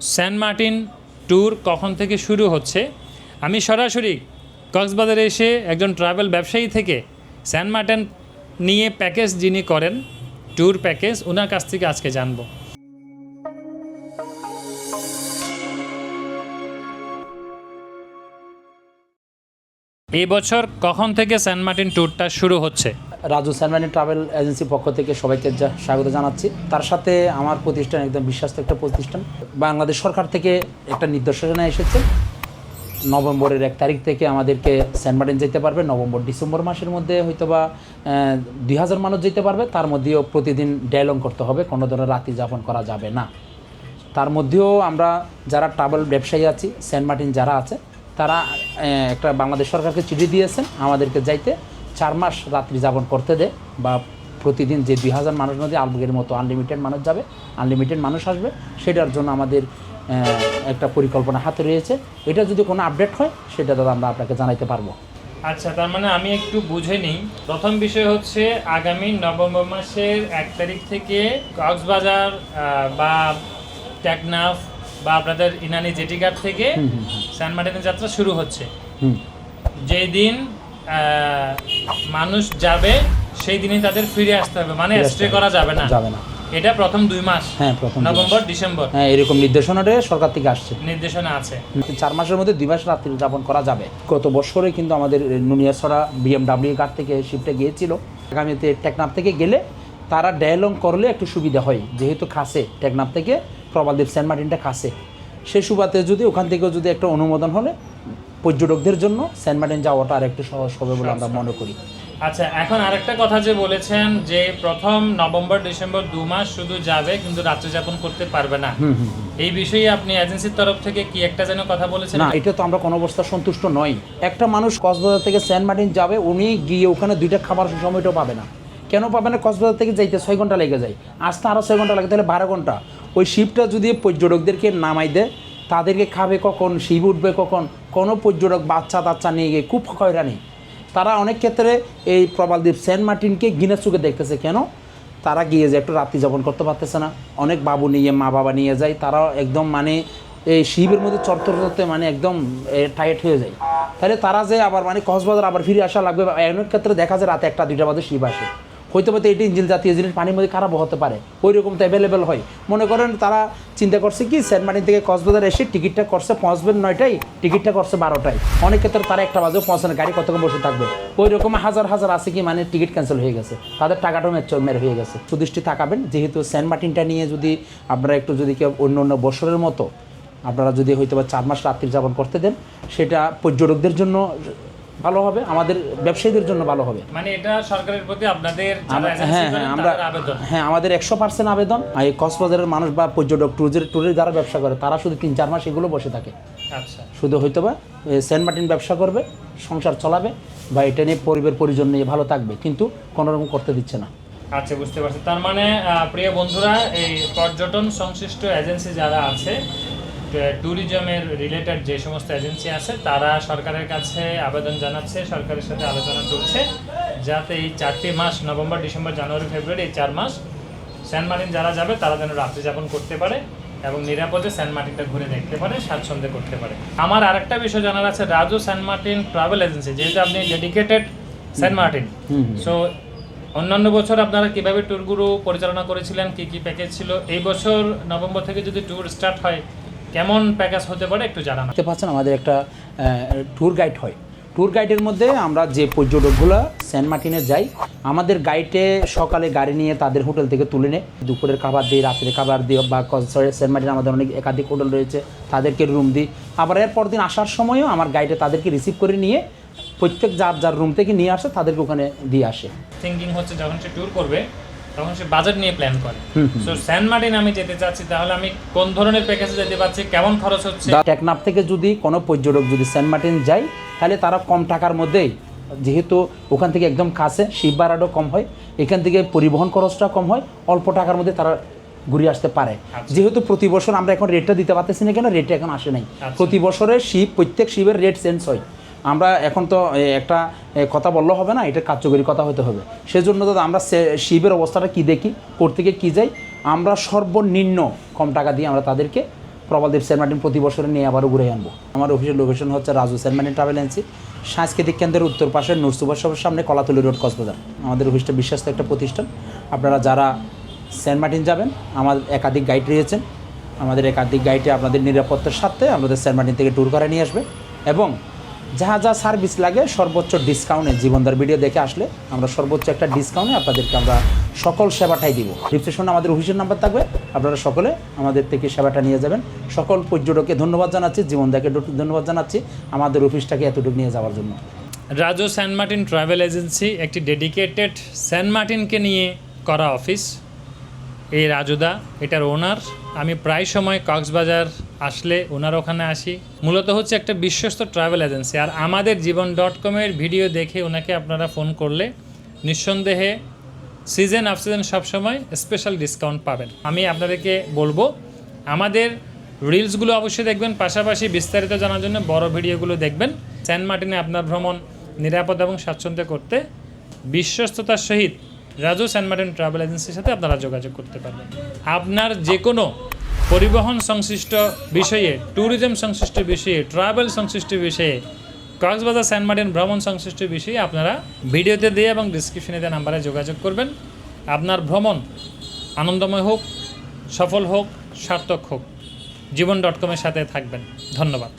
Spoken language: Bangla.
সেন্ট মার্টিন ট্যুর কখন থেকে শুরু হচ্ছে? আমি সরাসরি কক্সবাজারে এসে একজন ট্রাভেল ব্যবসায়ী থেকে সেন্ট মার্টিন নিয়ে প্যাকেজ যিনি করেন, ট্যুর প্যাকেজ ওনার কাছ থেকে আজকে জানব। এই বছর কখন থেকে সেন্ট মার্টিন ট্যুরটা শুরু হচ্ছে? রাজু স্যানমানি ট্রাভেল এজেন্সির পক্ষ থেকে সবাইকে স্বাগত জানাচ্ছি। তার সাথে আমার প্রতিষ্ঠান একদম বিশ্বাস্ত একটা প্রতিষ্ঠান। বাংলাদেশ সরকার থেকে একটা নির্দেশনা এসেছে। নভেম্বরের এক তারিখ থেকে আমাদেরকে সেন্ট মার্টিন যেতে পারবে। নভেম্বর, ডিসেম্বর মাসের মধ্যে হয়তো বা দুই হাজার মানুষ যেতে পারবে। তার মধ্যেও প্রতিদিন ডেলং করতে হবে। কোনো ধরনের রাতি যাপন করা যাবে না। তার মধ্যেও আমরা যারা ট্রাভেল ব্যবসায়ী আছি সেন্ট মার্টিন যারা আছে, তারা একটা বাংলাদেশ সরকারকে চিঠি দিয়েছেন আমাদেরকে যাইতে। চার মাস রাত্রি যাপন করতে দেয় বা প্রতিদিন যে দুই হাজার মানুষ মধ্যে আলবগের মতো আনলিমিটেড মানুষ যাবে আনলিমিটেড মানুষ আসবে। সেটার জন্য আমাদের একটা পরিকল্পনা হাতে রয়েছে। এটা যদি কোনো আপডেট হয় সেটা দাদা আমরা আপনাকে জানাইতে পারব। আচ্ছা তার মানে আমি একটু বুঝে নিই। প্রথম বিষয় হচ্ছে আগামী নভেম্বর মাসের এক তারিখ থেকে কক্সবাজার বা টেকনাফ বা আপনাদের ইনানি জেটিঘাট থেকে সেন্ট মার্টিনের যাত্রা শুরু হচ্ছে। যেই দিন মানুষ যাবে সেই দিনে তাদের ফিরে আসতে হবে। মানে স্টে করা যাবে না। যাবে না। এটা প্রথম দুই মাস। হ্যাঁ প্রথম নভেম্বর ডিসেম্বর। হ্যাঁ এরকম নির্দেশনাটা সরকার থেকে আসছে। নির্দেশনা আছে। চার মাসের মধ্যে দুই মাস রাত্রি যাপন করা যাবে। গত বছরে কিন্তু আমাদের নুনিয়াছড়া বিএমডাব্লিউ কার থেকে শিফটে গিয়েছিল। আগামীতে টেকনাফ থেকে গেলে তারা ডেলং করলে একটু সুবিধা হয়। যেহেতু খাসে টেকনাফ থেকে প্রবালদ্বীপ সেন্ট মার্টিনটা খাসে। সে সুবাদে যদি ওখান থেকেও যদি একটা অনুমোদন হলে পর্যটকদের জন্য সেন্ট মার্টিন যাওয়াটা আর একটু সহজ হবে বলে আমরা মনে করি। আচ্ছা এখন আরেকটা কথা যে বলেছেন যে প্রথম নভেম্বর ডিসেম্বর দু মাস শুধু যাবে কিন্তু রাত্রি যাপন করতে পারবে না। এই বিষয়ে আপনি এজেন্সির তরফ থেকে কি একটা যেন কথা বলেছেন? না এটা তো আমরা কোনো অবস্থা সন্তুষ্ট নই। একটা মানুষ কক্সবাজার থেকে সেন্ট মার্টিন যাবে উনি গিয়ে ওখানে দুইটা খাবার সময়টাও পাবে না। কেন পাবে না? কক্সবাজার থেকে যাইতে ছয় ঘণ্টা লেগে যায়। আসতে আরও ছয় ঘণ্টা লাগে তাহলে বারো ঘণ্টা। ওই শিপটা যদি পর্যটকদেরকে নামাই দেয় তাদেরকে খাবে কখন, শিব উঠবে কখন, কোনো পর্যটক বাচ্চা তাচ্চা নিয়ে গিয়ে খুব হয়রানি তারা অনেক ক্ষেত্রে এই প্রবালদ্বীপ সেন্ট মার্টিনকে গিনেস চোখে দেখতেছে। কেন? তারা গিয়ে যে একটু রাত্রি যাপন করতে পারতেছে না। অনেক বাবু নিয়ে মা বাবা নিয়ে যায়। তারাও একদম মানে এই শিবের মধ্যে চর্চর করতে মানে একদম টাইট হয়ে যায়। তাহলে তারা যে আবার মানে কক্সবাজার আবার ফিরে আসা লাগবে অনেক ক্ষেত্রে দেখা যায় রাতে একটা, দুইটা বাজে শিব আসে। হয়তো হয়তো এটি ইঞ্জিন জাতীয় জিনিস, পানির মধ্যে খারাপ হতে পারে। ওই রকম তো অ্যাভেলেবেল হয়। মনে করেন তারা চিন্তা করছে কি, সেন্ট মার্টিন থেকে কক্সবাজার এসে টিকিটটা করছে, পৌঁছবেন নয়টাই টিকিটটা করছে বারোটায়। অনেক ক্ষেত্রে তারা একটা বাজেও পৌঁছানো গাড়ি কতক্ষণ বসে থাকবে। ওই রকম হাজার হাজার আছে কি মানে টিকিট ক্যান্সেল হয়ে গেছে। তাদের টাকাটাও মেচর মের হয়ে গেছে। সুদৃষ্টি থাকাবেন যেহেতু সেন্ট মার্টিনটা নিয়ে যদি আপনারা একটু যদি কেউ অন্য অন্য বছরের মতো আপনারা যদি হয়তো বা চার মাস রাত্রি যাপন করতে দেন, সেটা পর্যটকদের জন্য ভালো হবে আমাদের ব্যবসায়ীদের জন্য ভালো হবে। মানে এটা সরকারের প্রতি আপনাদের হ্যাঁ হ্যাঁ আমরা আবেদন। হ্যাঁ আমাদের একশো পার্সেন্ট আবেদন এই কক্সবাজারের মানুষ বা পর্যটক ট্যুরের ট্যুরের যারা ব্যবসা করে তারা শুধু তিন চার মাস এগুলো বসে থাকে। আচ্ছা। শুধু হয়তো বা সেন্ট মার্টিন ব্যবসা করবে সংসার চলাবে বা এটা নিয়ে পরিবার পরিজন নিয়ে ভালো থাকবে কিন্তু কোনো রকম করতে দিচ্ছে না। আচ্ছা বুঝতে পারছি। তার মানে প্রিয় বন্ধুরা এই পর্যটন সংশ্লিষ্ট এজেন্সি যারা আছে ট্যুরিজমের রিলেটেড যে সমস্ত এজেন্সি আছে তারা সরকারের কাছে আবেদন জানাচ্ছে সরকারের সাথে আলোচনা চলছে যাতে এই চারটি মাস নভেম্বর ডিসেম্বর জানুয়ারি ফেব্রুয়ারি এই চার মাস সেন্ট মার্টিন যারা যাবে তারা যেন রাত্রি যাপন করতে পারে এবং নিরাপদে সেন্ট মার্টিনটা ঘুরে দেখতে পারে স্বাচ্ছন্দ্যে করতে পারে। আমার আরেকটা বিষয় জানার আছে Raju Saint Martin travel agency যেহেতু আপনি ডেডিকেটেড সেন্ট মার্টিন সো অন্যান্য বছর আপনারা কীভাবে ট্যুরগুলো পরিচালনা করেছিলেন কি কি প্যাকেজ ছিল? এই বছর নভেম্বর থেকে যদি ট্যুর স্টার্ট হয় কেমন প্যাকেজ হতে পারে একটু জানান। দেখতে পাচ্ছেন আমাদের একটা ট্যুর গাইড হয়। ট্যুর গাইডের মধ্যে আমরা যে পর্যটকগুলো সেন্ট মার্টিনে যাই আমাদের গাইডে সকালে গাড়ি নিয়ে তাদের হোটেল থেকে তুলে নেয়। দুপুরের খাবার দিই রাত্রে খাবার দিই বা সরি সেন্ট মার্টিনে আমাদের অনেক একাধিক হোটেল রয়েছে তাদেরকে রুম দিই। আবার এরপর দিন আসার সময়ও আমার গাইডে তাদেরকে রিসিভ করে নিয়ে প্রত্যেক যার যার রুম থেকে নিয়ে আসে তাদেরকে ওখানে দিয়ে আসে। থিঙ্কিং হচ্ছে যখন সে ট্যুর করবে তখন সে বাজেট নিয়ে প্ল্যান করে। সো সেন্ট মার্টিন আমি যেতে চাচ্ছি তাহলে আমি কোন ধরনের প্যাকেজে যেতে পারছি কেমন খরচ হচ্ছে? টেকনাফ থেকে যদি কোনো পর্যটক যদি সেন্ট মার্টিন যায় তাহলে তারা কম টাকার মধ্যেই যেহেতু ওখান থেকে একদম কাছে শিব ভাড়াটাও কম হয় এখান থেকে পরিবহন খরচটা কম হয় অল্প টাকার মধ্যে তারা ঘুরে আসতে পারে। যেহেতু প্রতি বছর আমরা এখন রেটটা দিতে পারতেছি না কেন? রেটটা এখন আসে নাই। প্রতি বছরে শিব প্রত্যেক শিবের রেট চেঞ্জ হয়। আমরা এখন তো একটা কথা বললে হবে না, এটা কার্যকরী কথা হতে হবে। সেজন্য তো আমরা শিবের অবস্থাটা কি দেখি কোর্ট থেকে কী যাই, আমরা সর্বনিম্ন কম টাকা দিয়ে আমরা তাদেরকে প্রবালদেব সেন্ট মার্টিন প্রতি বছরে নিয়ে আবারও ঘুরে আনব। আমার অফিসের লোকেশন হচ্ছে Raju Saint Martin travel agency. সাংস্কৃতিক কেন্দ্রের উত্তর পাশে নুরসুভাষ সবের সামনে কলাতলি রোড কক্সবাজার। আমাদের অফিসটা বিশ্বস্ত একটা প্রতিষ্ঠান। আপনারা যারা সেন্ট মার্টিন যাবেন আমার একাধিক গাইড রয়েছেন। আমাদের একাধিক গাইডে আপনাদের নিরাপত্তার সাথে আমাদের সেন্ট মার্টিন থেকে ট্যুর করে নিয়ে আসবে। এবং যা যা সার্ভিস লাগে, সর্বোচ্চ ডিসকাউন্টে জীবনদার ভিডিও দেখে আসলে আমরা সর্বোচ্চ একটা ডিসকাউন্টে আপনাদেরকে আমরা সকল সেবাটাই দিব। ডিসক্রিপশনে আমাদের অফিসের নাম্বার থাকবে, আপনারা সকলে আমাদের থেকে সেবাটা নিয়ে যাবেন। সকল পর্যটককে ধন্যবাদ জানাচ্ছি জীবনদাকে ধন্যবাদ জানাচ্ছি আমাদের অফিসটাকে এতটুকু নিয়ে যাওয়ার জন্য। Raju Saint Martin travel agency, একটি ডেডিকেটেড সেন্ট মার্টিনকে নিয়ে করা অফিস এই রাজুদা, এটার ওনার আমি প্রায় সময় কক্সবাজার আসলে ওনার ওখানে আসি। মূলত হচ্ছে একটা বিশ্বস্ত ট্রাভেল এজেন্সি আর আমাদের জীবন ডট কমের ভিডিও দেখে ওনাকে আপনারা ফোন করলে নিঃসন্দেহে সিজন আফ সিজন সবসময় স্পেশাল ডিসকাউন্ট পাবেন। আমি আপনাদেরকে বলব, আমাদের রিলসগুলো অবশ্যই দেখবেন, পাশাপাশি বিস্তারিত জানার জন্য বড় ভিডিওগুলো দেখবেন। সেন্ট মার্টিনে আপনার ভ্রমণ নিরাপদ এবং স্বাচ্ছন্দ্য করতে বিশ্বস্ততার সহিত রাজু সেন্ট মার্টিন ট্রাভেল এজেন্সির সাথে আপনারা যোগাযোগ করতে পারবেন। আপনার যে কোনো পরিবহন সংশ্লিষ্ট বিষয়ে ট্যুরিজম সংশ্লিষ্ট বিষয়ে ট্রাভেল সংশ্লিষ্ট বিষয়ে, কক্সবাজার সেন্ট মার্টিন ভ্রমণ সংশ্লিষ্ট বিষয়ে আপনারা ভিডিওতে দিয়ে এবং ডিসক্রিপশনে দেওয়া নাম্বারে যোগাযোগ করবেন। আপনার ভ্রমণ আনন্দময় হোক, সফল হোক, সার্থক হোক। জীবন ডট কমের সাথে থাকবেন। ধন্যবাদ।